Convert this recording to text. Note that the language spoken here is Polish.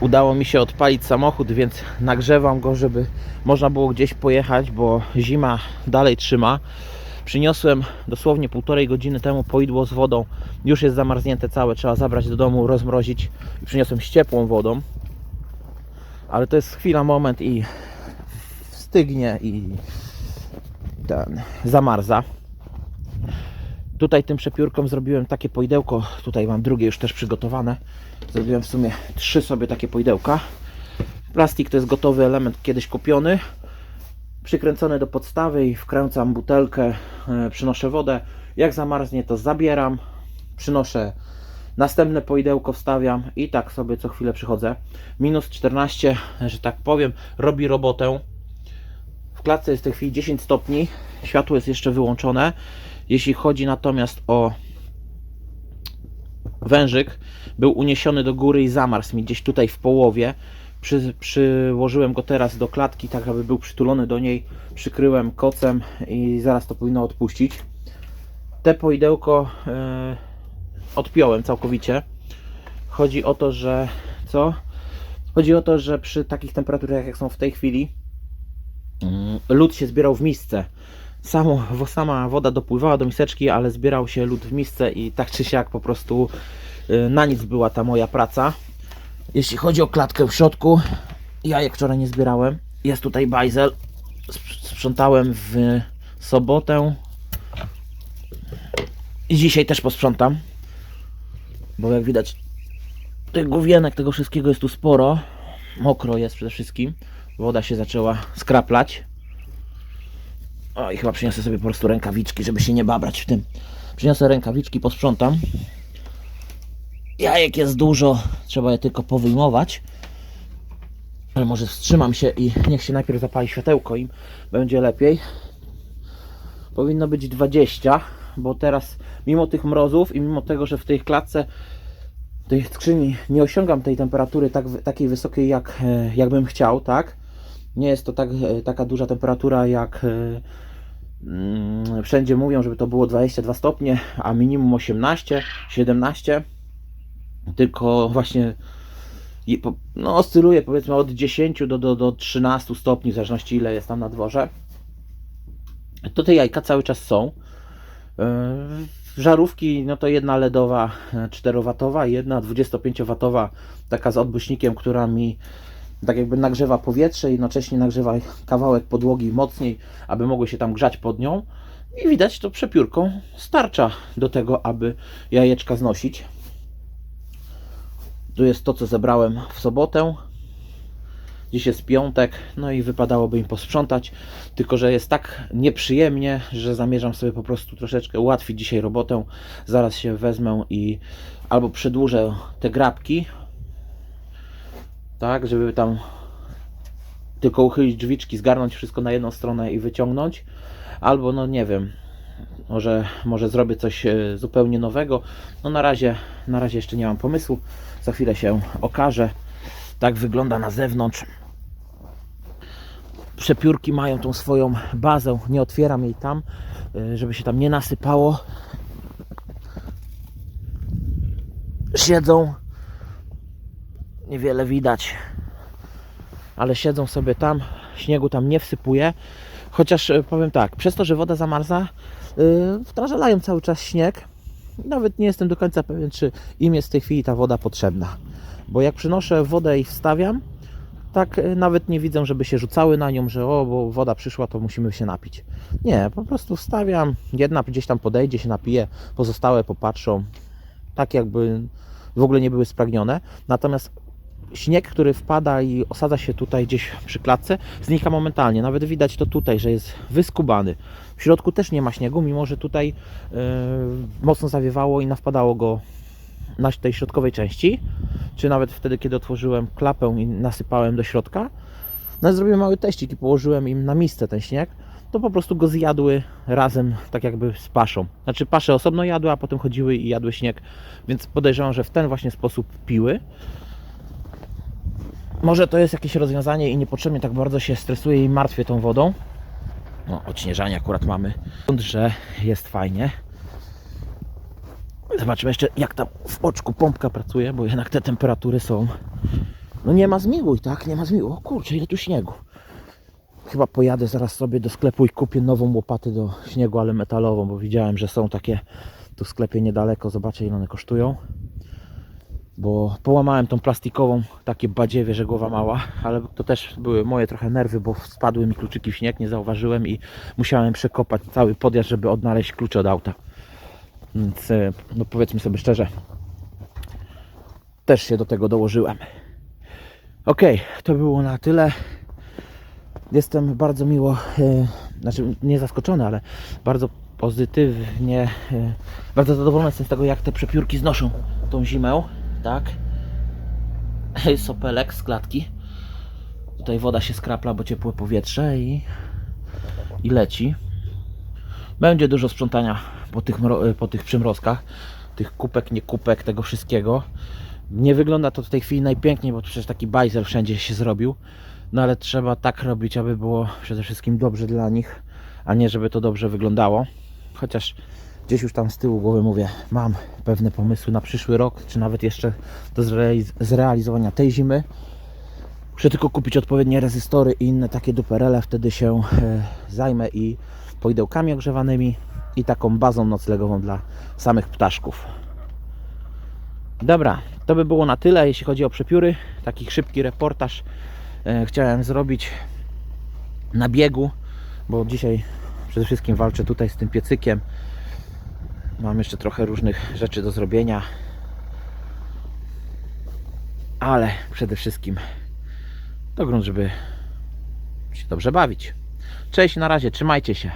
udało mi się odpalić samochód, więc nagrzewam go, żeby można było gdzieś pojechać, bo zima dalej trzyma. Przyniosłem dosłownie półtorej godziny temu poidło z wodą. Już jest zamarznięte całe, trzeba zabrać do domu, rozmrozić. Przyniosłem z ciepłą wodą. Ale to jest chwila, moment i stygnie i ten zamarza. Tutaj tym przepiórkom zrobiłem takie poidełko. Tutaj mam drugie już też przygotowane. Zrobiłem w sumie trzy sobie takie poidełka. Plastik to jest gotowy element, kiedyś kupiony. Przykręcony do podstawy i wkręcam butelkę, e, przynoszę wodę. Jak zamarznie, to zabieram, przynoszę następne poidełko, wstawiam i tak sobie co chwilę przychodzę. Minus 14, że tak powiem, robi robotę. Klatce jest w tej chwili 10 stopni, światło jest jeszcze wyłączone. Jeśli chodzi natomiast o wężyk, był uniesiony do góry i zamarzł mi gdzieś tutaj w połowie. Przy, przyłożyłem go teraz do klatki, tak aby był przytulony do niej. Przykryłem kocem i zaraz to powinno odpuścić. Te poidełko e, odpiąłem całkowicie. Chodzi o to, że co? Chodzi o to, że przy takich temperaturach jak są w tej chwili, lód się zbierał w misce. Samo, sama woda dopływała do miseczki, ale zbierał się lód w misce i tak czy siak po prostu y, na nic była ta moja praca. Jeśli chodzi o klatkę w środku, jajek wczoraj nie zbierałem. Jest tutaj bajzel. Sp- Sprzątałem w sobotę. I dzisiaj też posprzątam. Bo jak widać, tych główienek, tego wszystkiego jest tu sporo. Mokro jest przede wszystkim. Woda się zaczęła skraplać. O, i chyba przyniosę sobie po prostu rękawiczki, żeby się nie babrać w tym. Przyniosę rękawiczki, posprzątam. Jajek jest dużo, trzeba je tylko powyjmować. Ale może wstrzymam się i niech się najpierw zapali światełko im będzie lepiej. Powinno być 20, bo teraz mimo tych mrozów i mimo tego, że w tej klatce tej skrzyni nie osiągam tej temperatury tak, takiej wysokiej jak, e, jakbym chciał, tak? Nie jest to tak, e, taka duża temperatura jak e, mm, wszędzie mówią, żeby to było 22 stopnie, a minimum 18, 17. Tylko właśnie no, oscyluje powiedzmy od 10 do, do, do 13 stopni, w zależności ile jest tam na dworze. To te jajka cały czas są. Yy, Żarówki, no to jedna LEDowa 4W, jedna 25W, taka z odbyśnikiem, która mi tak jakby nagrzewa powietrze jednocześnie nagrzewa kawałek podłogi mocniej, aby mogły się tam grzać pod nią. I widać to przepiórką starcza do tego, aby jajeczka znosić. Tu jest to, co zebrałem w sobotę. Dziś jest piątek, no i wypadałoby im posprzątać. Tylko, że jest tak nieprzyjemnie, że zamierzam sobie po prostu troszeczkę ułatwić dzisiaj robotę. Zaraz się wezmę i albo przedłużę te grabki, tak, żeby tam tylko uchylić drzwiczki, zgarnąć wszystko na jedną stronę i wyciągnąć, albo no nie wiem, może, może zrobię coś e, zupełnie nowego. No na razie, na razie jeszcze nie mam pomysłu. Za chwilę się okaże. Tak wygląda na zewnątrz. Przepiórki mają tą swoją bazę. Nie otwieram jej tam, e, żeby się tam nie nasypało. Siedzą. Niewiele widać. Ale siedzą sobie tam. Śniegu tam nie wsypuje. Chociaż e, powiem tak, przez to, że woda zamarza, yy, wtrażalają cały czas śnieg. Nawet nie jestem do końca pewien, czy im jest w tej chwili ta woda potrzebna. Bo jak przynoszę wodę i wstawiam, tak y, nawet nie widzę, żeby się rzucały na nią, że o, bo woda przyszła, to musimy się napić. Nie, po prostu wstawiam, jedna gdzieś tam podejdzie, się napije, pozostałe popatrzą, tak jakby w ogóle nie były spragnione. Natomiast śnieg, który wpada i osadza się tutaj gdzieś przy klatce, znika momentalnie. Nawet widać to tutaj, że jest wyskubany. W środku też nie ma śniegu, mimo że tutaj yy, mocno zawiewało i nawpadało go na tej środkowej części, czy nawet wtedy, kiedy otworzyłem klapę i nasypałem do środka. No zrobiłem mały teścik i położyłem im na misce ten śnieg, to po prostu go zjadły razem, tak jakby z paszą. Znaczy pasze osobno jadły, a potem chodziły i jadły śnieg, więc podejrzewam, że w ten właśnie sposób piły. Może to jest jakieś rozwiązanie i niepotrzebnie tak bardzo się stresuję i martwię tą wodą. No, odśnieżanie akurat mamy, że jest fajnie. Zobaczymy jeszcze jak tam w oczku pompka pracuje, bo jednak te temperatury są No nie ma zmiłuj, tak? Nie ma zmiłuj. O kurczę, ile tu śniegu. Chyba pojadę zaraz sobie do sklepu i kupię nową łopatę do śniegu, ale metalową, bo widziałem, że są takie tu w sklepie niedaleko. Zobaczę ile one kosztują. Bo połamałem tą plastikową, takie badziewie, że głowa mała, ale to też były moje trochę nerwy, bo spadły mi kluczyki w śnieg, nie zauważyłem i musiałem przekopać cały podjazd, żeby odnaleźć klucze od auta. Więc e, no powiedzmy sobie szczerze, też się do tego dołożyłem. Ok, to było na tyle. Jestem bardzo miło, e, znaczy nie zaskoczony, ale bardzo pozytywnie, e, bardzo zadowolony jestem z tego, jak te przepiórki znoszą tą zimę, tak? Sopelek z klatki. Tutaj woda się skrapla, bo ciepłe powietrze i, i leci. Będzie dużo sprzątania po tych, mro- po tych przymrozkach, tych kupek, nie kupek, tego wszystkiego. Nie wygląda to w tej chwili najpiękniej, bo przecież taki bajzel wszędzie się zrobił. No ale trzeba tak robić, aby było przede wszystkim dobrze dla nich, a nie żeby to dobrze wyglądało. Chociaż gdzieś już tam z tyłu głowy mówię, mam pewne pomysły na przyszły rok, czy nawet jeszcze do zrealiz- zrealizowania tej zimy. Muszę tylko kupić odpowiednie rezystory i inne takie duperele, wtedy się e, zajmę i poidełkami ogrzewanymi i taką bazą noclegową dla samych ptaszków. Dobra, to by było na tyle, jeśli chodzi o przepióry. Taki szybki reportaż e, chciałem zrobić na biegu, bo dzisiaj przede wszystkim walczę tutaj z tym piecykiem. Mam jeszcze trochę różnych rzeczy do zrobienia. Ale przede wszystkim to grunt, żeby się dobrze bawić. Cześć, na razie, trzymajcie się.